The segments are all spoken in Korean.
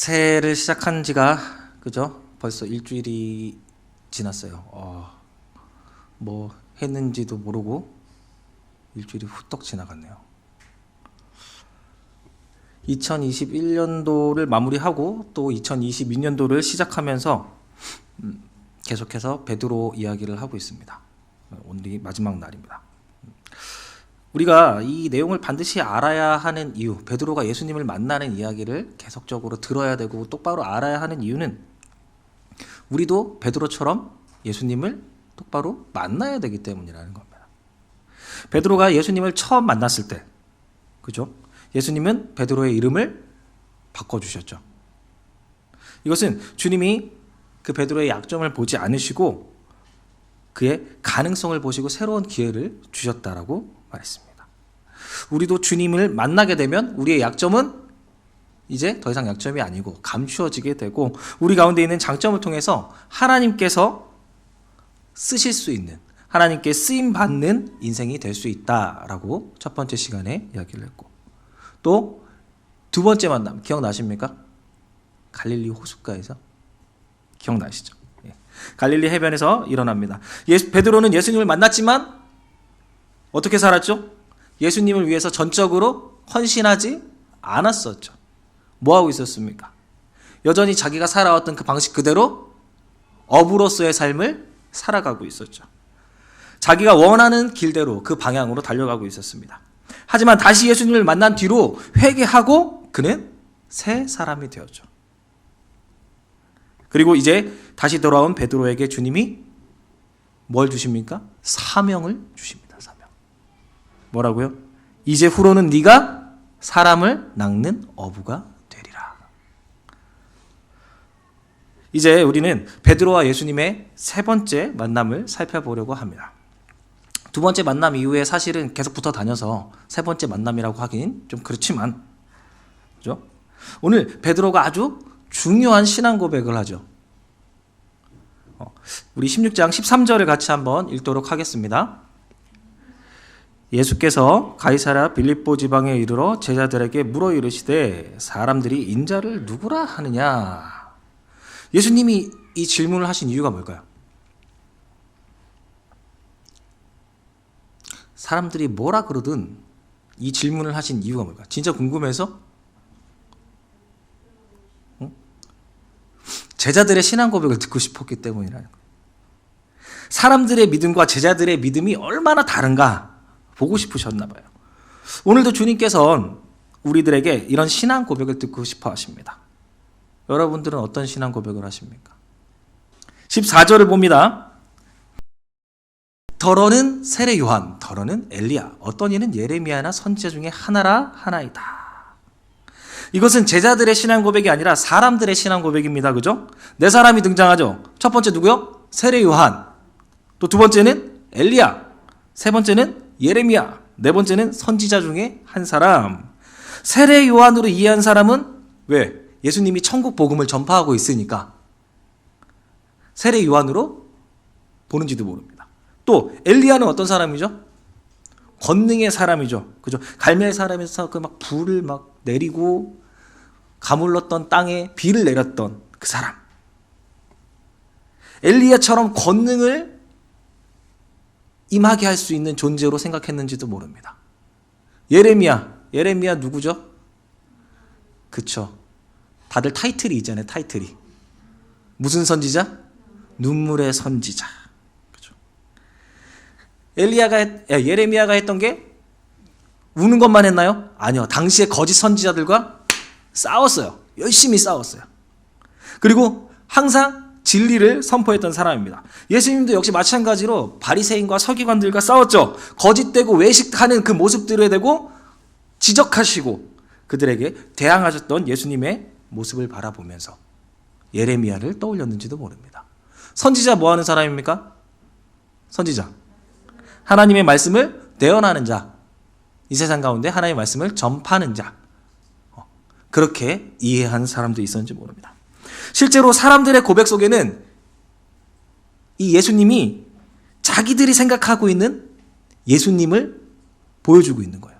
새해를 시작한 지가 그죠? 벌써 일주일이 지났어요. 어, 뭐 했는지도 모르고 일주일이 후떡 지나갔네요. 2021년도를 마무리하고 또 2022년도를 시작하면서 음, 계속해서 베드로 이야기를 하고 있습니다. 오늘이 마지막 날입니다. 우리가 이 내용을 반드시 알아야 하는 이유, 베드로가 예수님을 만나는 이야기를 계속적으로 들어야 되고 똑바로 알아야 하는 이유는 우리도 베드로처럼 예수님을 똑바로 만나야 되기 때문이라는 겁니다. 베드로가 예수님을 처음 만났을 때, 그죠? 예수님은 베드로의 이름을 바꿔주셨죠. 이것은 주님이 그 베드로의 약점을 보지 않으시고 그의 가능성을 보시고 새로운 기회를 주셨다라고 말했습니다. 우리도 주님을 만나게 되면 우리의 약점은 이제 더 이상 약점이 아니고 감추어지게 되고 우리 가운데 있는 장점을 통해서 하나님께서 쓰실 수 있는 하나님께 쓰임 받는 인생이 될 수 있다라고 첫 번째 시간에 이야기를 했고 또 두 번째 만남 기억나십니까? 갈릴리 호숫가에서 기억나시죠? 예. 갈릴리 해변에서 일어납니다. 예수, 베드로는 예수님을 만났지만 어떻게 살았죠? 예수님을 위해서 전적으로 헌신하지 않았었죠. 뭐 하고 있었습니까? 여전히 자기가 살아왔던 그 방식 그대로 어부로서의 삶을 살아가고 있었죠. 자기가 원하는 길대로 그 방향으로 달려가고 있었습니다. 하지만 다시 예수님을 만난 뒤로 회개하고 그는 새 사람이 되었죠. 그리고 이제 다시 돌아온 베드로에게 주님이 뭘 주십니까? 사명을 주십니다. 뭐라고요? 이제 후로는 네가 사람을 낚는 어부가 되리라. 이제 우리는 베드로와 예수님의 세 번째 만남을 살펴보려고 합니다. 두 번째 만남 이후에 사실은 계속 붙어 다녀서 세 번째 만남이라고 하긴 좀 그렇지만, 그죠? 오늘 베드로가 아주 중요한 신앙 고백을 하죠. 어, 우리 16장 13절을 같이 한번 읽도록 하겠습니다. 예수께서 가이사라 빌립보 지방에 이르러 제자들에게 물어 이르시되 사람들이 인자를 누구라 하느냐? 예수님이 이 질문을 하신 이유가 뭘까요? 사람들이 뭐라 그러든 이 질문을 하신 이유가 뭘까? 진짜 궁금해서? 응? 제자들의 신앙 고백을 듣고 싶었기 때문이라는 거예요. 사람들의 믿음과 제자들의 믿음이 얼마나 다른가 보고 싶으셨나 봐요. 오늘도 주님께서는 우리들에게 이런 신앙 고백을 듣고 싶어 하십니다. 여러분들은 어떤 신앙 고백을 하십니까? 14절을 봅니다. 더러는 세례 요한, 더러는 엘리야, 어떤 이는 예레미야나 선지자 중에 하나라 하나이다. 이것은 제자들의 신앙 고백이 아니라 사람들의 신앙 고백입니다. 그죠? 네 사람이 등장하죠. 첫 번째 누구요? 세례 요한. 또 두 번째는 엘리야. 세 번째는 예레미야. 네 번째는 선지자 중에 한 사람. 세례 요한으로 이해한 사람은 왜? 예수님이 천국 복음을 전파하고 있으니까 세례 요한으로 보는지도 모릅니다. 또 엘리야는 어떤 사람이죠? 권능의 사람이죠. 그죠? 갈멜 사람에서 그 막 불을 막 내리고 가물렀던 땅에 비를 내렸던 그 사람. 엘리야처럼 권능을 임하게 할 수 있는 존재로 생각했는지도 모릅니다. 예레미야, 예레미야 누구죠? 그쵸. 다들 타이틀이 있잖아요, 타이틀이. 무슨 선지자? 눈물의 선지자. 그죠. 엘리야가, 했, 예레미야가 했던 게 우는 것만 했나요? 아니요. 당시에 거짓 선지자들과 싸웠어요. 열심히 싸웠어요. 그리고 항상 진리를 선포했던 사람입니다. 예수님도 역시 마찬가지로 바리새인과 서기관들과 싸웠죠. 거짓되고 외식하는 그 모습들에 대고 지적하시고 그들에게 대항하셨던 예수님의 모습을 바라보면서 예레미야를 떠올렸는지도 모릅니다. 선지자 뭐 하는 사람입니까? 선지자. 하나님의 말씀을 내어나는 자. 이 세상 가운데 하나님의 말씀을 전파하는 자. 어, 그렇게 이해한 사람도 있었는지 모릅니다. 실제로 사람들의 고백 속에는 이 예수님이 자기들이 생각하고 있는 예수님을 보여주고 있는 거예요.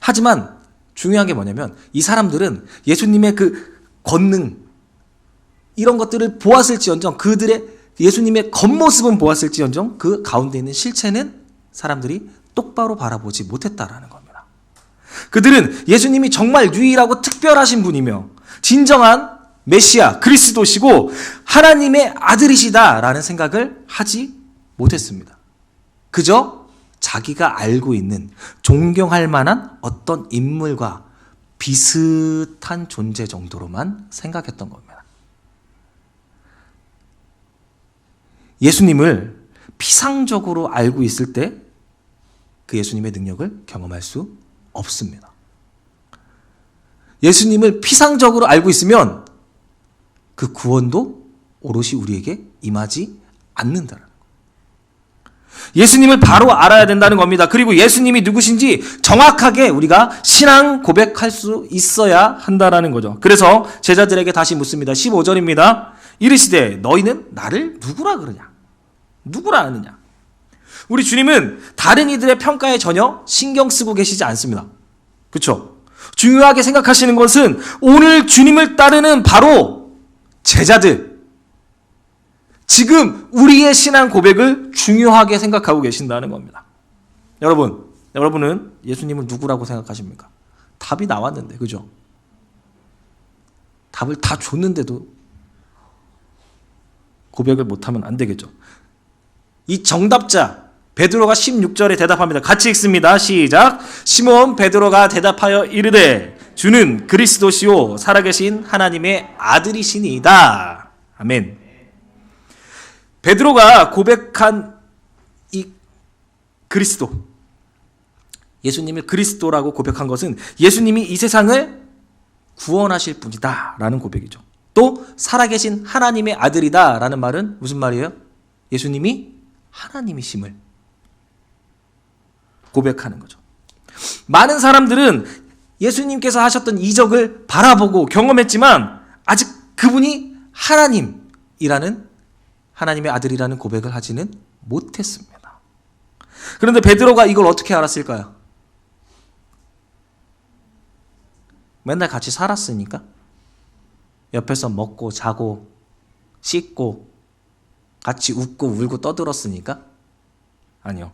하지만 중요한 게 뭐냐면 이 사람들은 예수님의 그 권능 이런 것들을 보았을지언정 그들의 예수님의 겉모습은 보았을지언정 그 가운데 있는 실체는 사람들이 똑바로 바라보지 못했다라는 겁니다. 그들은 예수님이 정말 유일하고 특별하신 분이며 진정한 메시아 그리스도시고 하나님의 아들이시다라는 생각을 하지 못했습니다. 그저 자기가 알고 있는 존경할 만한 어떤 인물과 비슷한 존재 정도로만 생각했던 겁니다. 예수님을 피상적으로 알고 있을 때 그 예수님의 능력을 경험할 수 없습니다. 예수님을 피상적으로 알고 있으면 그 구원도 오롯이 우리에게 임하지 않는다는 예수님을 바로 알아야 된다는 겁니다. 그리고 예수님이 누구신지 정확하게 우리가 신앙 고백할 수 있어야 한다라는 거죠. 그래서 제자들에게 다시 묻습니다. 15절입니다. 이르시되 너희는 나를 누구라 그러냐? 누구라 하느냐? 우리 주님은 다른 이들의 평가에 전혀 신경 쓰고 계시지 않습니다. 그렇죠? 중요하게 생각하시는 것은 오늘 주님을 따르는 바로 제자들 지금 우리의 신앙 고백을 중요하게 생각하고 계신다는 겁니다. 여러분, 여러분은 예수님을 누구라고 생각하십니까? 답이 나왔는데, 그죠? 답을 다 줬는데도 고백을 못하면 안 되겠죠. 이 정답자, 베드로가 16절에 대답합니다. 같이 읽습니다. 시작. 시몬 베드로가 대답하여 이르되 주는 그리스도시요 살아계신 하나님의 아들이시니이다. 아멘. 베드로가 고백한 이 그리스도 예수님을 그리스도라고 고백한 것은 예수님이 이 세상을 구원하실 분이다라는 고백이죠. 또 살아계신 하나님의 아들이다라는 말은 무슨 말이에요? 예수님이 하나님이심을 고백하는 거죠. 많은 사람들은 예수님께서 하셨던 이적을 바라보고 경험했지만 아직 그분이 하나님이라는 하나님의 아들이라는 고백을 하지는 못했습니다. 그런데 베드로가 이걸 어떻게 알았을까요? 맨날 같이 살았으니까 옆에서 먹고 자고 씻고 같이 웃고 울고 떠들었으니까 아니요.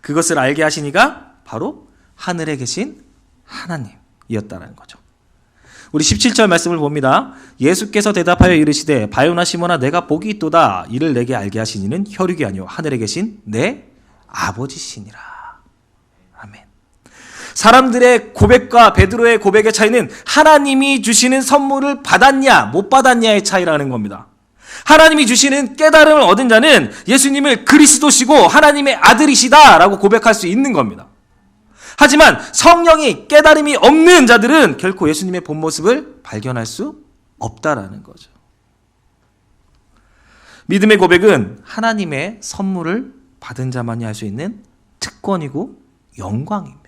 그것을 알게 하시니가 바로 하늘에 계신 하나님이었다는 거죠. 우리 17절 말씀을 봅니다. 예수께서 대답하여 이르시되 바요나 시모나 내가 복이 있도다 이를 내게 알게 하시니는 혈육이 아니요 하늘에 계신 내 아버지시니라. 아멘. 사람들의 고백과 베드로의 고백의 차이는 하나님이 주시는 선물을 받았냐 못 받았냐의 차이라는 겁니다. 하나님이 주시는 깨달음을 얻은 자는 예수님을 그리스도시고 하나님의 아들이시다라고 고백할 수 있는 겁니다. 하지만 성령이 깨달음이 없는 자들은 결코 예수님의 본 모습을 발견할 수 없다라는 거죠. 믿음의 고백은 하나님의 선물을 받은 자만이 할 수 있는 특권이고 영광입니다.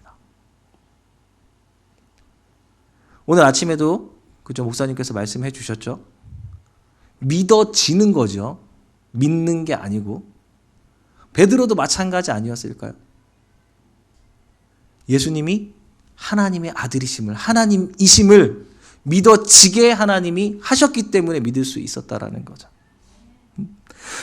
오늘 아침에도 그죠 목사님께서 말씀해 주셨죠. 믿어지는 거죠. 믿는 게 아니고 베드로도 마찬가지 아니었을까요? 예수님이 하나님의 아들이심을 하나님이심을 믿어지게 하나님이 하셨기 때문에 믿을 수 있었다라는 거죠.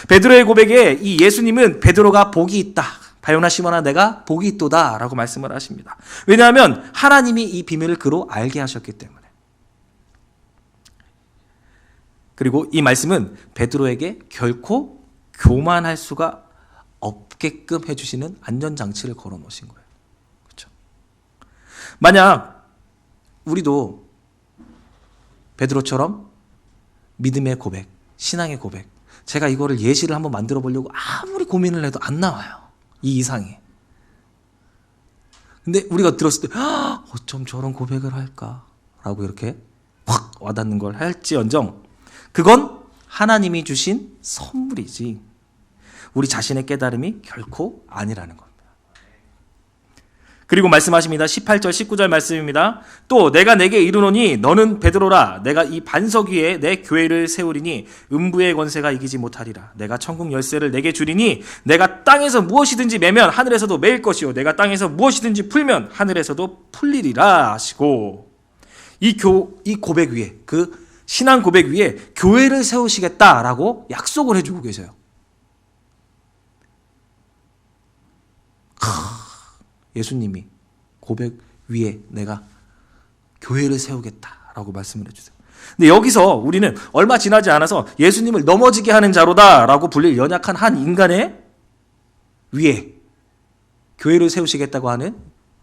베드로의 고백에 이 예수님은 베드로가 복이 있다. 바요나 시모나 내가 복이 있도다라고 말씀을 하십니다. 왜냐하면 하나님이 이 비밀을 그로 알게 하셨기 때문에. 그리고 이 말씀은 베드로에게 결코 교만할 수가 없게끔 해주시는 안전장치를 걸어 놓으신 거예요. 만약 우리도 베드로처럼 믿음의 고백, 신앙의 고백, 제가 이거를 예시를 한번 만들어 보려고 아무리 고민을 해도 안 나와요. 이 이상이. 근데 우리가 들었을 때, 어쩜 저런 고백을 할까? 라고 이렇게 확 와닿는 걸 할지언정, 그건 하나님이 주신 선물이지 우리 자신의 깨달음이 결코 아니라는 겁니다. 그리고 말씀하십니다. 18절 19절 말씀입니다. 또 내가 내게 이르노니 너는 베드로라 내가 이 반석 위에 내 교회를 세우리니 음부의 권세가 이기지 못하리라. 내가 천국 열쇠를 내게 주리니 내가 땅에서 무엇이든지 매면 하늘에서도 매일 것이요 내가 땅에서 무엇이든지 풀면 하늘에서도 풀리리라 하시고 이 교 이 고백 위에 그 신앙 고백 위에 교회를 세우시겠다라고 약속을 해 주고 계세요. 예수님이 고백 위에 내가 교회를 세우겠다라고 말씀을 해주세요. 근데 여기서 우리는 얼마 지나지 않아서 예수님을 넘어지게 하는 자로다라고 불릴 연약한 한 인간의 위에 교회를 세우시겠다고 하는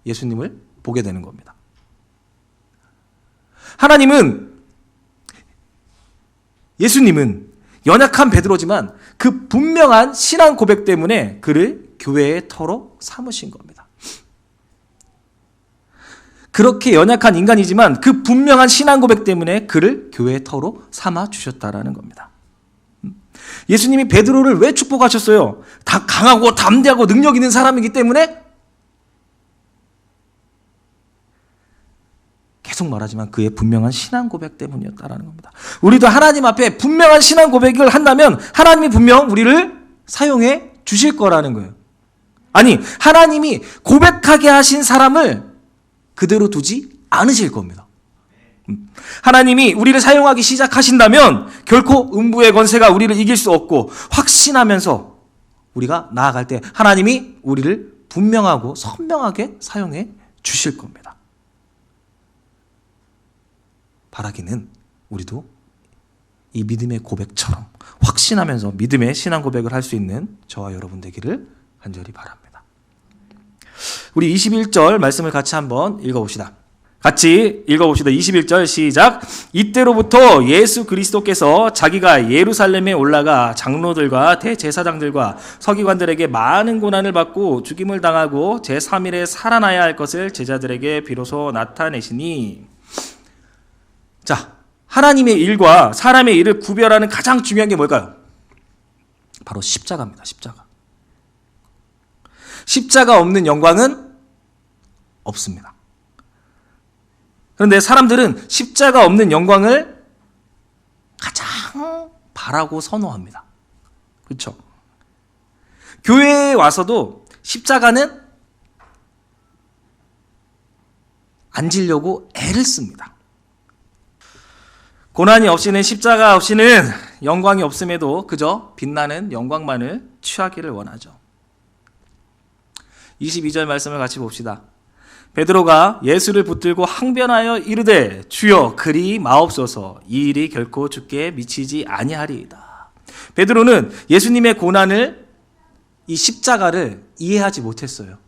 예수님을 보게 되는 겁니다. 하나님은 예수님은 연약한 베드로지만 그 분명한 신앙 고백 때문에 그를 교회의 터로 삼으신 겁니다. 그렇게 연약한 인간이지만 그 분명한 신앙 고백 때문에 그를 교회의 터로 삼아 주셨다라는 겁니다. 예수님이 베드로를 왜 축복하셨어요? 다 강하고 담대하고 능력 있는 사람이기 때문에 계속 말하지만 그의 분명한 신앙 고백 때문이었다라는 겁니다. 우리도 하나님 앞에 분명한 신앙 고백을 한다면 하나님이 분명 우리를 사용해 주실 거라는 거예요. 아니, 하나님이 고백하게 하신 사람을 그대로 두지 않으실 겁니다. 음. 하나님이 우리를 사용하기 시작하신다면 결코 음부의 권세가 우리를 이길 수 없고 확신하면서 우리가 나아갈 때 하나님이 우리를 분명하고 선명하게 사용해 주실 겁니다. 바라기는 우리도 이 믿음의 고백처럼 확신하면서 믿음의 신앙 고백을 할 수 있는 저와 여러분 되기를 간절히 바랍니다. 우리 21절 말씀을 같이 한번 읽어봅시다. 같이 읽어봅시다. 21절 시작. 이때로부터 예수 그리스도께서 자기가 예루살렘에 올라가 장로들과 대제사장들과 서기관들에게 많은 고난을 받고 죽임을 당하고 제3일에 살아나야 할 것을 제자들에게 비로소 나타내시니 자, 하나님의 일과 사람의 일을 구별하는 가장 중요한 게 뭘까요? 바로 십자가입니다. 십자가. 십자가 없는 영광은 없습니다. 그런데 사람들은 십자가 없는 영광을 가장 바라고 선호합니다. 그렇죠? 교회에 와서도 십자가는 안 지려고 애를 씁니다. 고난이 없이는 십자가 없이는 영광이 없음에도 그저 빛나는 영광만을 취하기를 원하죠. 22절 말씀을 같이 봅시다. 베드로가 예수를 붙들고 항변하여 이르되 주여 그리 마옵소서 이 일이 결코 죽게 미치지 아니하리이다. 베드로는 예수님의 고난을 이 십자가를 이해하지 못했어요.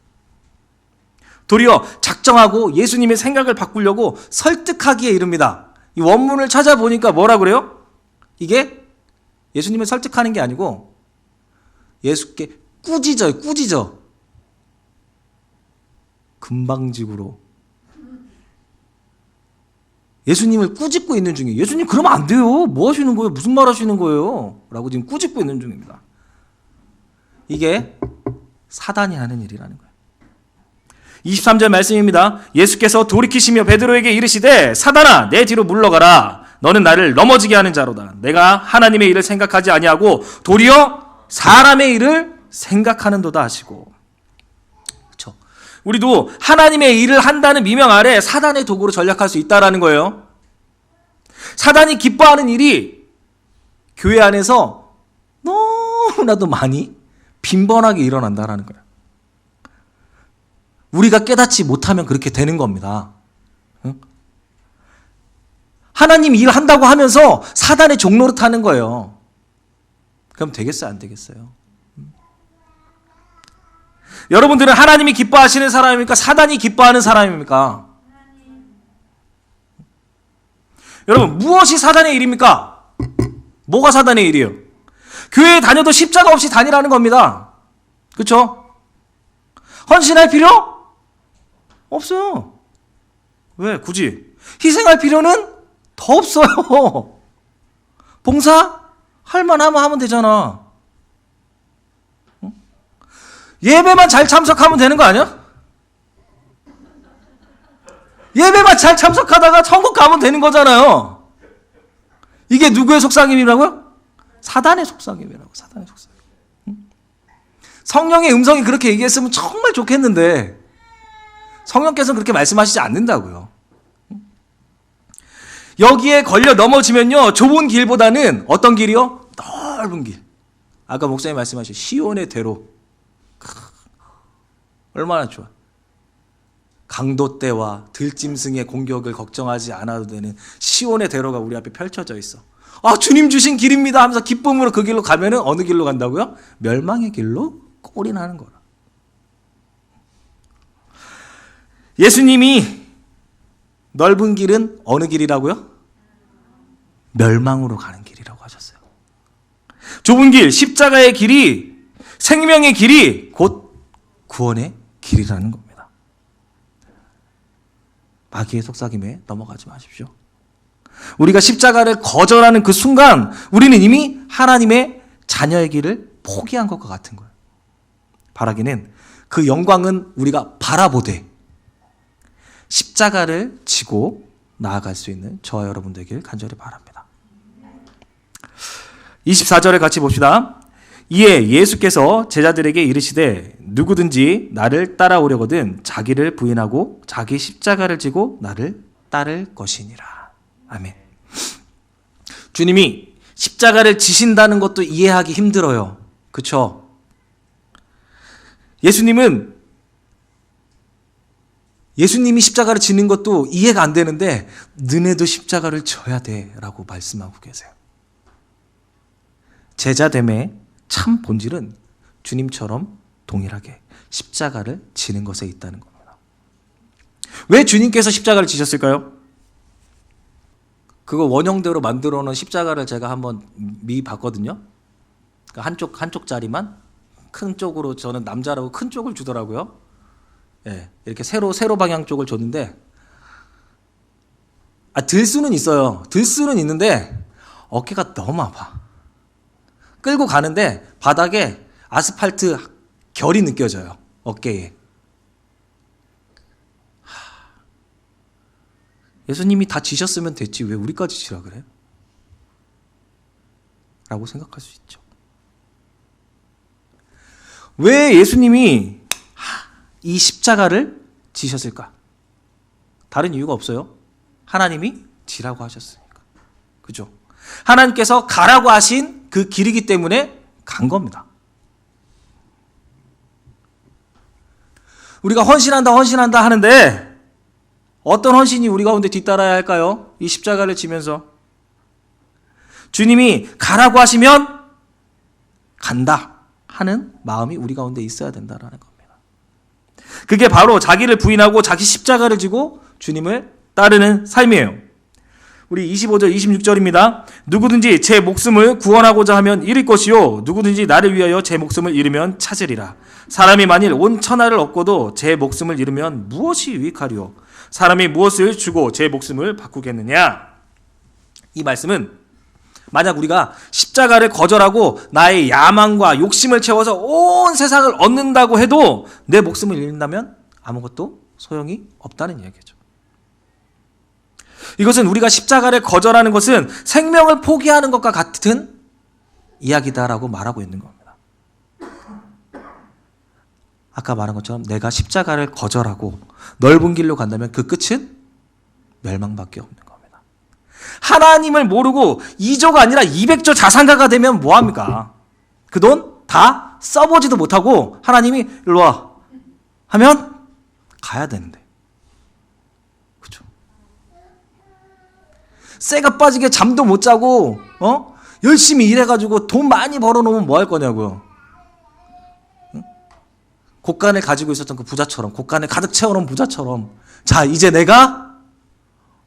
도리어 작정하고 예수님의 생각을 바꾸려고 설득하기에 이릅니다. 이 원문을 찾아보니까 뭐라 그래요? 이게 예수님을 설득하는 게 아니고 예수께 꾸짖어요, 꾸짖어. 금방직으로. 예수님을 꾸짖고 있는 중이에요. 예수님 그러면 안 돼요. 뭐 하시는 거예요? 무슨 말 하시는 거예요? 라고 지금 꾸짖고 있는 중입니다. 이게 사단이 하는 일이라는 거예요. 23절 말씀입니다. 예수께서 돌이키시며 베드로에게 이르시되 사단아 내 뒤로 물러가라. 너는 나를 넘어지게 하는 자로다. 내가 하나님의 일을 생각하지 아니하고 도리어 사람의 일을 생각하는도다 하시고. 우리도 하나님의 일을 한다는 미명 아래 사단의 도구로 전략할 수 있다라는 거예요. 사단이 기뻐하는 일이 교회 안에서 너무나도 많이 빈번하게 일어난다라는 거예요. 우리가 깨닫지 못하면 그렇게 되는 겁니다. 하나님 일 한다고 하면서 사단의 종로를 타는 거예요. 그럼 되겠어요? 안 되겠어요? 여러분들은 하나님이 기뻐하시는 사람입니까? 사단이 기뻐하는 사람입니까? 여러분, 무엇이 사단의 일입니까? 뭐가 사단의 일이에요? 교회에 다녀도 십자가 없이 다니라는 겁니다. 그렇죠? 헌신할 필요 없어요. 왜? 굳이 희생할 필요는 더 없어요. 봉사 할 만하면 하면 되잖아. 예배만 잘 참석하면 되는 거 아니야? 예배만 잘 참석하다가 천국 가면 되는 거잖아요. 이게 누구의 속삭임이라고요? 사단의 속삭임이라고. 사단의 속삭임. 응? 성령의 음성이 그렇게 얘기했으면 정말 좋겠는데 성령께서는 그렇게 말씀하시지 않는다고요. 여기에 걸려 넘어지면요 좁은 길보다는 어떤 길이요? 넓은 길. 아까 목사님 말씀하신 시온의 대로. 크, 얼마나 좋아. 강도 때와 들짐승의 공격을 걱정하지 않아도 되는 시온의 대로가 우리 앞에 펼쳐져 있어. 아, 주님 주신 길입니다 하면서 기쁨으로 그 길로 가면은 어느 길로 간다고요? 멸망의 길로 꼴이 나는 거라. 예수님이 넓은 길은 어느 길이라고요? 멸망으로 가는 길이라고 하셨어요. 좁은 길, 십자가의 길이 생명의 길이 곧 구원의 길이라는 겁니다. 마귀의 속삭임에 넘어가지 마십시오. 우리가 십자가를 거절하는 그 순간 우리는 이미 하나님의 자녀의 길을 포기한 것과 같은 거예요. 바라기는 그 영광은 우리가 바라보되 십자가를 지고 나아갈 수 있는 저와 여러분 되길 간절히 바랍니다. 24절에 같이 봅시다. 이에 예수께서 제자들에게 이르시되 누구든지 나를 따라오려거든 자기를 부인하고 자기 십자가를 지고 나를 따를 것이니라. 아멘. 주님이 십자가를 지신다는 것도 이해하기 힘들어요. 그쵸? 예수님은 예수님이 십자가를 지는 것도 이해가 안 되는데 너네도 십자가를 져야 돼라고 말씀하고 계세요. 제자됨의 참 본질은 주님처럼 동일하게 십자가를 지는 것에 있다는 겁니다. 왜 주님께서 십자가를 지셨을까요? 그거 원형대로 만들어 놓은 십자가를 제가 한번 미 봤거든요. 그러니까 한쪽 한쪽짜리만 큰 쪽으로 저는 남자라고 큰 쪽을 주더라고요. 예, 이렇게 세로 세로 방향 쪽을 줬는데 아, 들 수는 있어요. 들 수는 있는데 어깨가 너무 아파. 끌고 가는데 바닥에 아스팔트 결이 느껴져요. 어깨에. 예수님이 다 지셨으면 됐지 왜 우리까지 지라 그래? 라고 생각할 수 있죠. 왜 예수님이 이 십자가를 지셨을까? 다른 이유가 없어요. 하나님이 지라고 하셨으니까. 그죠? 하나님께서 가라고 하신 그 길이기 때문에 간 겁니다. 우리가 헌신한다, 헌신한다 하는데 어떤 헌신이 우리 가운데 뒤따라야 할까요? 이 십자가를 지면서. 주님이 가라고 하시면 간다 하는 마음이 우리 가운데 있어야 된다라는 겁니다. 그게 바로 자기를 부인하고 자기 십자가를 지고 주님을 따르는 삶이에요. 우리 25절, 26절입니다. 누구든지 제 목숨을 구원하고자 하면 잃을 것이요. 누구든지 나를 위하여 제 목숨을 잃으면 찾으리라. 사람이 만일 온 천하를 얻고도 제 목숨을 잃으면 무엇이 유익하리요? 사람이 무엇을 주고 제 목숨을 바꾸겠느냐? 이 말씀은 만약 우리가 십자가를 거절하고 나의 야망과 욕심을 채워서 온 세상을 얻는다고 해도 내 목숨을 잃는다면 아무것도 소용이 없다는 이야기죠. 이것은 우리가 십자가를 거절하는 것은 생명을 포기하는 것과 같은 이야기다라고 말하고 있는 겁니다. 아까 말한 것처럼 내가 십자가를 거절하고 넓은 길로 간다면 그 끝은 멸망밖에 없는 겁니다. 하나님을 모르고 2조가 아니라 200조 자산가가 되면 뭐합니까? 그 돈 다 써보지도 못하고 하나님이 일로 와 하면 가야 되는데. 그죠? 쇠가 빠지게 잠도 못 자고, 어? 열심히 일해가지고 돈 많이 벌어놓으면 뭐 할 거냐고요. 곡간을 가지고 있었던 그 부자처럼, 곡간을 가득 채워놓은 부자처럼, 자, 이제 내가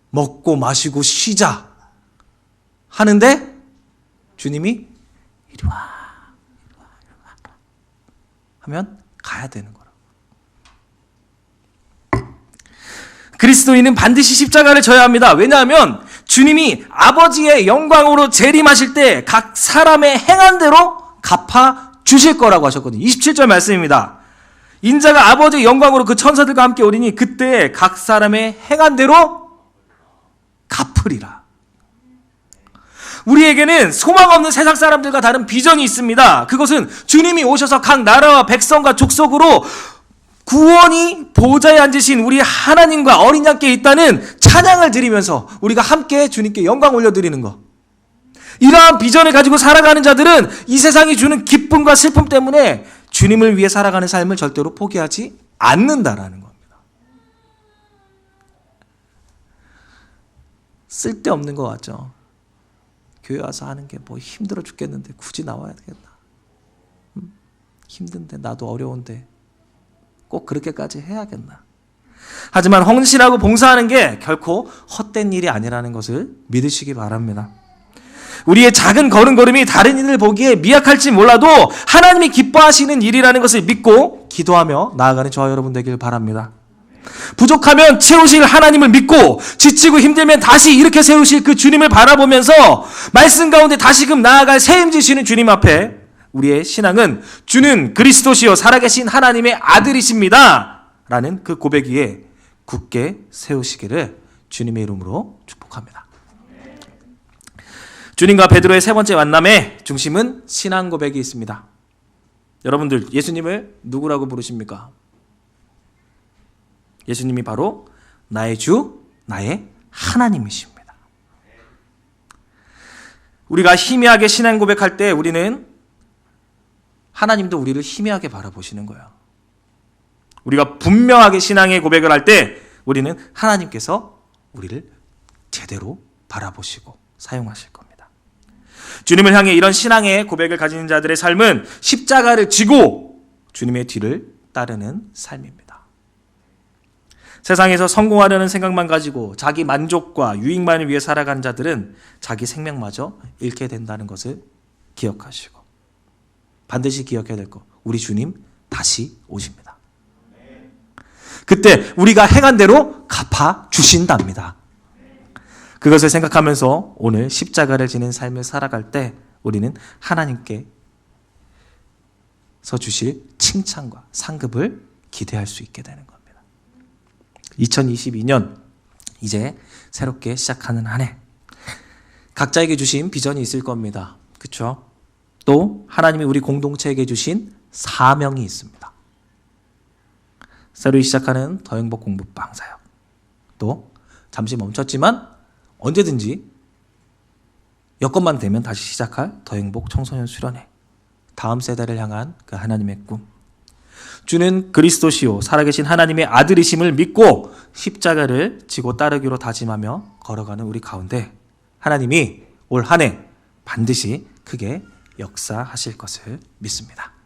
먹고 마시고 쉬자. 하는데, 주님이, 이리 와. 하면 가야 되는 거라. 그리스도인은 반드시 십자가를 져야 합니다. 왜냐하면 주님이 아버지의 영광으로 재림하실 때 각 사람의 행한 대로 갚아 주실 거라고 하셨거든요. 27절 말씀입니다. 인자가 아버지의 영광으로 그 천사들과 함께 오리니 그때 각 사람의 행한 대로 갚으리라. 우리에게는 소망 없는 세상 사람들과 다른 비전이 있습니다. 그것은 주님이 오셔서 각 나라와 백성과 족속으로 구원이 보좌에 앉으신 우리 하나님과 어린 양께 있다는 찬양을 드리면서 우리가 함께 주님께 영광 올려드리는 것. 이러한 비전을 가지고 살아가는 자들은 이 세상이 주는 기쁨과 슬픔 때문에 주님을 위해 살아가는 삶을 절대로 포기하지 않는다라는 겁니다. 쓸데없는 것 같죠. 교회 와서 하는 게 뭐 힘들어 죽겠는데 굳이 나와야 되겠나? 음? 힘든데 나도 어려운데 꼭 그렇게까지 해야겠나? 하지만 헌신하고 봉사하는 게 결코 헛된 일이 아니라는 것을 믿으시기 바랍니다. 우리의 작은 걸음걸음이 다른 이들 보기에 미약할지 몰라도 하나님이 기뻐하시는 일이라는 것을 믿고 기도하며 나아가는 저와 여러분 되길 바랍니다. 부족하면 채우실 하나님을 믿고 지치고 힘들면 다시 이렇게 세우실 그 주님을 바라보면서 말씀 가운데 다시금 나아갈 세임지시는 주님 앞에 우리의 신앙은 주는 그리스도시요 살아계신 하나님의 아들이십니다. 라는 그 고백 위에 굳게 세우시기를 주님의 이름으로 축복합니다. 주님과 베드로의 세 번째 만남의 중심은 신앙 고백이 있습니다. 여러분들 예수님을 누구라고 부르십니까? 예수님이 바로 나의 주, 나의 하나님이십니다. 우리가 희미하게 신앙 고백할 때 우리는 하나님도 우리를 희미하게 바라보시는 거예요. 우리가 분명하게 신앙의 고백을 할 때 우리는 하나님께서 우리를 제대로 바라보시고 사용하실 겁니다. 주님을 향해 이런 신앙의 고백을 가진 자들의 삶은 십자가를 지고 주님의 뒤를 따르는 삶입니다. 세상에서 성공하려는 생각만 가지고 자기 만족과 유익만을 위해 살아가는 자들은 자기 생명마저 잃게 된다는 것을 기억하시고 반드시 기억해야 될 것. 우리 주님 다시 오십니다. 그때 우리가 행한 대로 갚아 주신답니다. 그것을 생각하면서 오늘 십자가를 지는 삶을 살아갈 때 우리는 하나님께 서 주실 칭찬과 상급을 기대할 수 있게 되는 겁니다. 2022년 이제 새롭게 시작하는 한 해. 각자에게 주신 비전이 있을 겁니다. 그렇죠? 또 하나님이 우리 공동체에게 주신 사명이 있습니다. 새로 시작하는 더 행복 공부방 사역. 또 잠시 멈췄지만 언제든지 여건만 되면 다시 시작할 더 행복 청소년 수련회. 다음 세대를 향한 그 하나님의 꿈. 주는 그리스도시요 살아계신 하나님의 아들이심을 믿고 십자가를 지고 따르기로 다짐하며 걸어가는 우리 가운데 하나님이 올 한 해 반드시 크게 역사하실 것을 믿습니다.